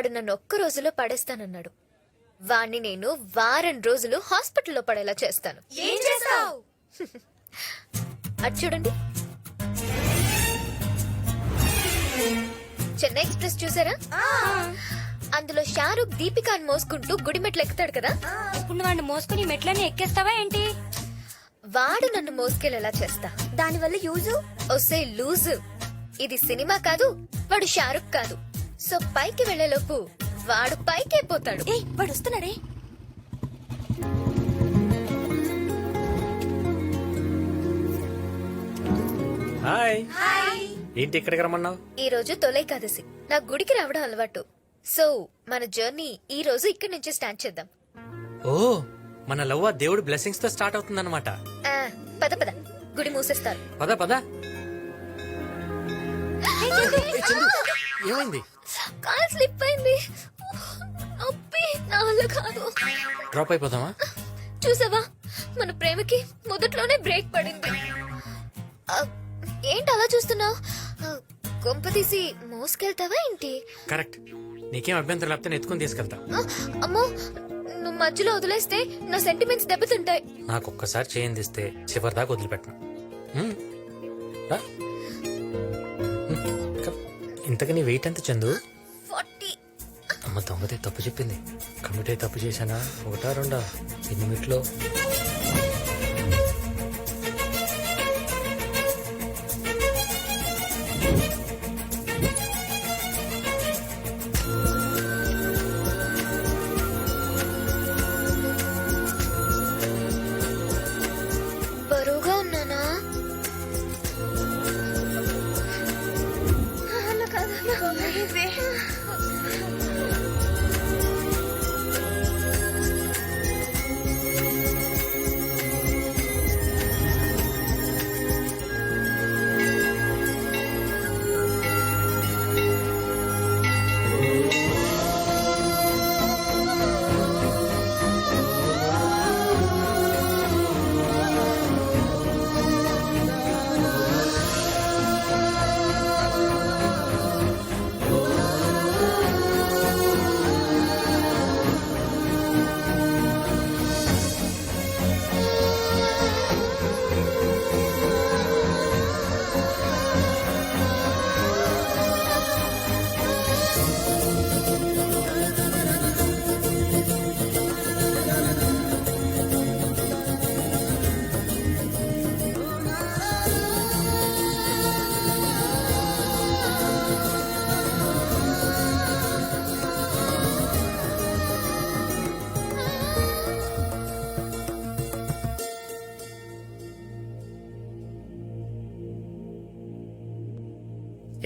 వాడు నన్ను ఒక్క రోజులో పడేస్తానన్నాడు. వాణ్ణి నేను వారం రోజులు హాస్పిటల్లో పడేలా చేస్తాను. ఏం చేస్తావు? అటు చూడండి. చెన్నై ఎక్స్ప్రెస్ చూసారా? అందులో షారూక్ దీపికాని మోసుకుంటూ గుడిమెట్లు ఎక్కుతాడు కదా? ఇప్పుడు వాడిని మోసుకుని మెట్లని ఎక్కేస్తావా ఏంటి? వాడు నన్ను మోసుకెళ్ళేలా చేస్తా. దానివల్ల యూజు? ఒసే లూజు. ఇది సినిమా కాదు వాడు షారుఖ్ కాదు. సో పైకి వెళ్ళేలోపు వాడు పైకే పోతాడు. ఏయ్ వాడు వస్తున్నాడే. హాయ్. ఏంటి ఇక్కడికి రమ్మన్నావు? ఈ రోజు తొలైకాదశి నా గుడికి రావడం అలవాటు. సో మన జర్నీ ఈ రోజు ఇక్కడి నుంచి స్టార్ట్ చేద్దాం. ఓ మన లవ్ ఆ దేవుడి బ్లెస్సింగ్స్తో స్టార్ట్ అవుతుందన్నమాట. ఆ, పద పద. గుడి మూసేస్తారు. పద పద. ఏ ఏమైంది? కాల్ స్లిప్ అయింది. నొప్పి నా వల్ల కాదు. డ్రాప్ అయిపోదామా? చూసావా? మన ప్రేమకి మొదట్లోనే బ్రేక్ పడింది. ఏంటి అలా చూస్తున్నావు? కొంప తీసి మోసుకెళ్తావా ఏంటి? కరెక్ట్ నీకేం అభ్యంతరం లేకపోతే ఎత్తుకుని తీసుకెళ్తా. అమ్మో నువ్వు మధ్యలో వదిలేస్తే నా సెంటిమెంట్స్ దెబ్బతింటాయి. నాకు ఒక్కసారి చేయందిస్తే చివరి దాకా వదిలిపెట్టను. రా. హ్మ్. కమ్. ఇంతకు నీ వెయిట్ ఎంత చందు అమ్మ దొంగతే తప్పు చెప్పింది కమిటీ తప్పు చేశానా ఒకటా రెండా ఎన్ని మిట్లో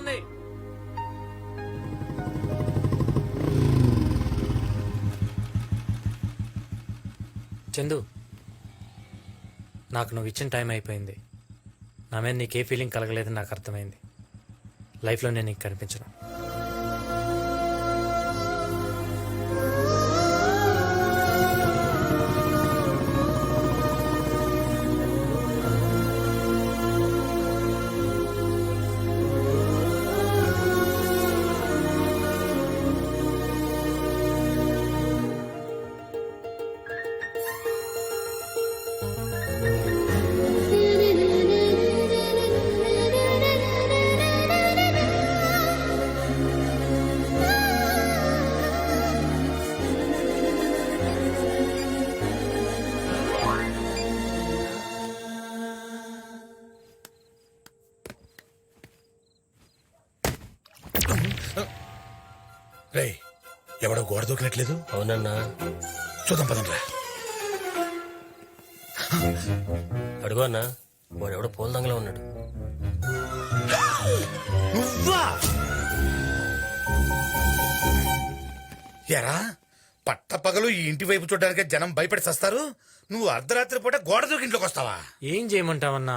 అవుతుంది చందు నాకు నువ్వు ఇచ్చిన టైం అయిపోయింది. నా మీద నీకే ఫీలింగ్ కలగలేదని నాకు అర్థమైంది. లైఫ్లో నేను నీకు కనిపించను. రే ఎవడో గోడ దూకినట్లేదు? అవునన్నా. చూద్దాం పదండ్రా అడుగు అన్నా వాడు ఎవడో పూల దంగలో ఉన్నాడు. నువ్వా? ఎరా పట్ట పగలు ఈ ఇంటి వైపు చూడడానికి జనం భయపడి సస్తారు. నువ్వు అర్ధరాత్రి పూట గోడ దూకి ఇంట్లోకి వస్తావా ఏం చేయమంటావన్నా?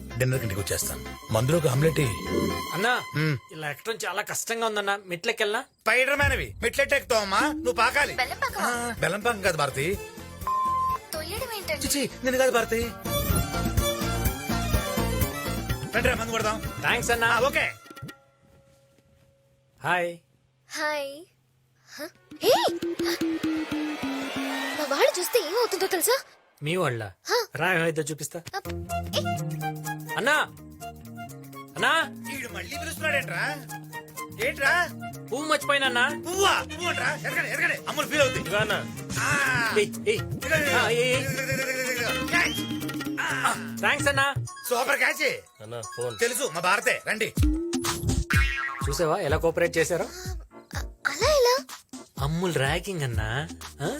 డిన్నర్ ఇంటికి వచ్చేస్తాను. మందులో ఒక ఆమ్లెట్ ఎయ్. అన్నా ఇలా ఎక్కడం చాలా కష్టంగా ఉందన్నా. మెట్లకెళ్ళనా స్పైడర్ మ్యాన్ అవి మెట్లెట్ ఎక్కుతావమ్మా నువ్వు పాకాలి. బెల్లం పాకం కాదు భారతి. చిచి నేను కాదు భారతి. రండిరా మందు కొడదాం. థ్యాంక్స్ అన్నా. ఓకే. హాయ్. హాయ్! మా వాళ్ళు చూస్తే ఏమవుతుందో తెలుసా? మీ వాళ్ళ? రా ఏమైతే చూపిస్తా! అన్నా. అన్నా. వీడు మళ్ళీ పిలుస్తున్నాడేంట్రా? ఏంట్రా? పువ్వు మర్చిపోయినా పువ్వా? పువ్వు అంట్రా ఎరగండి ఎరగండి అమ్ములు ఫీల్ అవుతుంది ఇదిగో అన్న థ్యాంక్స్ అన్నా. సూపర్ క్యాచ్ అన్న ఫోన్. తెలుసు మా భారతే. రండి. చూసావా ఎలా కోఆపరేట్ చేశారో? అలా ఎలా? అమ్ముల్ ర్యాగింగ్ అన్నా. ఆ?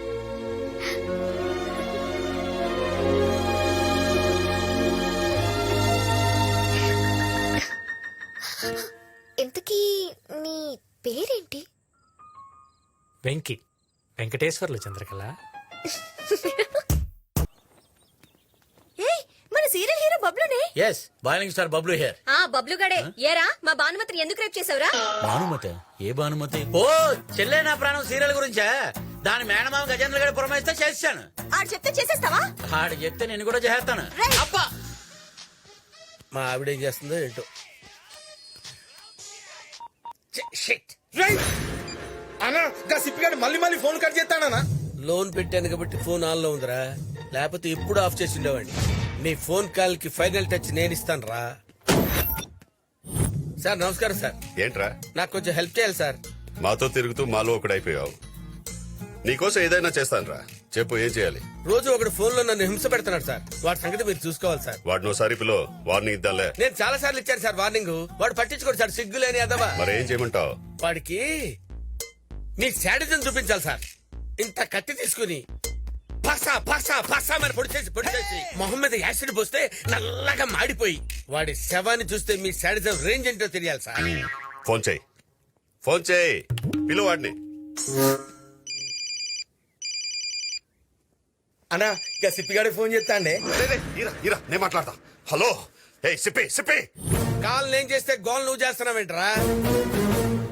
ఇంతకీ నీ పేరేంటి? వెంకి. వెంకటేశ్వర్లు చంద్రకళ. మన serial hero బబ్లునే? Yes boiling star Bablu here ఆ బబ్లు గడే. ఏరా మా భానుమతిని ఎందుకు రేపు చేసావురా భానుమతి? ఏ భానుమతి? ఓ చెల్లె నా ప్రాణం సీరియల్ గురించా? దాని మేనమామ గజేంద్ర గారి పురమాయిస్తే చేస్తాను ఆడు చెప్తే చేసేస్తావా? ఆడు చెప్తే నేను కూడా చేస్తాను అబ్బా మా ఆవిడ ఏం చేస్తుందో ఏంటో. అన్నా గా సిప్పిగాడు మళ్ళీ మళ్ళీ ఫోన్ కట్ చేస్తాడనా లోన్ పెట్టాను కాబట్టి ఫోన్ ఆన్లో ఉందిరా. లేకపోతే ఎప్పుడు ఆఫ్ చేసి ఉండేవాడిని. నీ ఫోన్ కాల్కి ఫైనల్ టచ్ నేను ఇస్తాను రా. సార్ నమస్కారం సార్. ఏంట్రా? నాకు కొంచెం హెల్ప్ చేయాలి సార్. మాతో తిరుగుతూ మాలో ఒకడైపోయావు నీకోసం ఏదైనా చేస్తానురా. చెప్పు ఏం చేయాలి? రోజు ఒకడు ఫోన్లో నన్ను హింస పెడుతున్నాడు సార్. వాడి సంగతి మీరు చూసుకోవాలి సార్. వాడిని ఒకసారి పిలో వార్నింగ్ ఇద్దాంలే. నేను చాలా సార్లు ఇచ్చాను సార్ వార్నింగ్. వాడు పట్టించుకోడు సార్ సిగ్గులేని అదవా. మరేం చేయమంటావు? వాడికి మీ శాడిజం చూపించాలి సార్. ఇంత కత్తి తీసుకుని పసా పసా పసా మరి పొడి చేసి పొడి చేసి మొహం మీద యాసిడ్ పోస్తే నల్లగా మాడిపోయి వాడి శవాన్ని చూస్తే మీ శాడిజం రేంజ్ ఏంటో తెలియాలి సార్. ఫోన్ చేయి. ఫోన్ చేయి. పిలు వాడిని అన్నా ఇక సిప్పిగాడి ఫోన్ చేస్తా అండి. రే, రే, ఈరా, ఈరా, నేను మాట్లాడతా. హలో ఏ సిప్పి సిప్పి. కాల్ నేను చేస్తే గోల్ నువ్వు చేస్తున్నావేంట్రా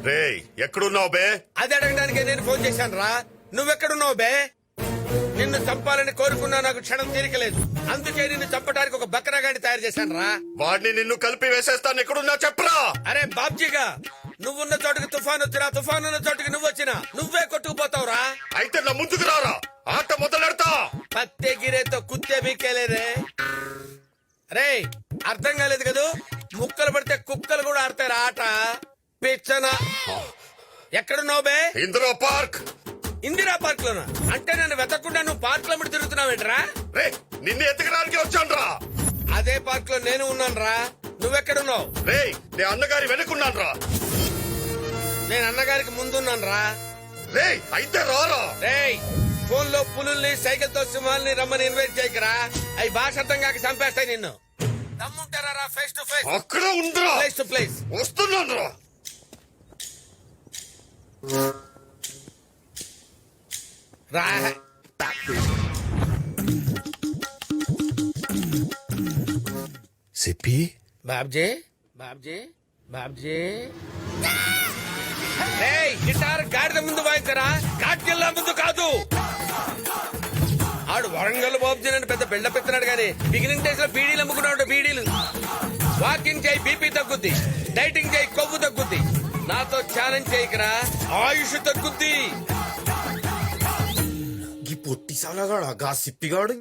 రే ఎక్కడున్నావు బే? అది అడగడానికే నేను ఫోన్ చేశాను రా. నువ్వెక్కడున్నావు బే? నిన్ను చంపాలని కోరుకున్నా నాకు క్షణం తీరికలేదు. అందుకే నిన్ను చంపడానికి ఒక బక్రాగాడి తయారు చేశాను రా. వాడిని నిన్ను కలిపి వేసేస్తాను. ఎక్కడున్నా చెప్పరా? అరే బాబ్జీగా నువ్వున్న చోటుకి తుఫాన్ వచ్చినా తుఫాన్ ఉన్న చోటుకి నువ్వు వచ్చినా నువ్వే కొట్టుకుపోతావురా. అయితే నా ముందుకు రారా. ఆట మొదలెడతా. పత్తే గిరేతో కుత్తే బీకేలేరే రే అర్థం కాలేదు కదూ? ముక్కలు పడితే కుక్కలు కూడా ఆడతారు ఆట. పిచ్చన. ఎక్కడున్నావు బే? ఇందిరా పార్క్. ఇందిరా పార్క్ లోనా అంటే నన్ను వెతకుండా నువ్వు పార్క్లో ముడి తిరుగుతున్నావేంట్రా రే నిన్ను ఎత్తకడానికి వచ్చాను అదే పార్క్లో నేను ఉన్నాను రా నువ్వెక్కడున్నావు? రే నే అన్నగారి వెనుకున్నాను రా నేను అన్నగారికి ముందున్నాను రా రే అయితే రారా. రేయ్ ఫోన్లో పులుల్ని సైకిల్తో సింహాల్ని రమ్మని ఇన్వైట్ చేయకరా. అవి భాష అర్థం కాక చంపేస్తాయి నిన్ను. దమ్ముంటారా ఫేస్ టు ఫేస్ అక్కడ ఉందిరా ప్లేస్ టు ప్లేస్ వస్తున్నాను రా. రా. సిప్పి? బాబ్జీ బాబ్జీ బాబ్జీ. గిటార్ గాడిద ముందు వాయించరా? కాట్కెళ్ళ ముందు కాదు. వరంగల్ బాబు అని పెద్ద బిల్డప్ ఇస్తున్నాడు కానీ బిగినింగ్ డేస్లో బీడీలు అమ్ముకున్నాడు బీడీలు. వాకింగ్ చేయి బీపీ తగ్గుద్ది. డైటింగ్ చేయి కొవ్వు తగ్గుద్ది. నాతో ఛాలెంజ్ చేయకరా ఆయుష్ తగ్గుద్ది. ఈ పొట్టి సాలగాడు గా సిప్పిగాడు?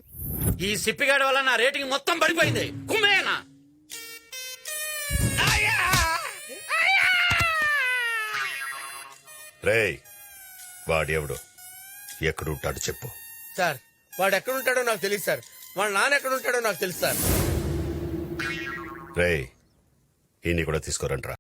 ఈ సిప్పిగాడి వల్ల నా రేటింగ్ మొత్తం పడిపోయింది. కుమ్మేనా? రేయ్ వాడెవడు? ఎక్కడుంటాడు చెప్పు. సార్ వాడు ఎక్కడుంటాడో నాకు తెలియదు సార్. వాళ్ళ నాన్న ఎక్కడుంటాడో నాకు తెలుసు సార్. రేయ్ ఈయన్ని కూడా తీసుకోరంట్రా.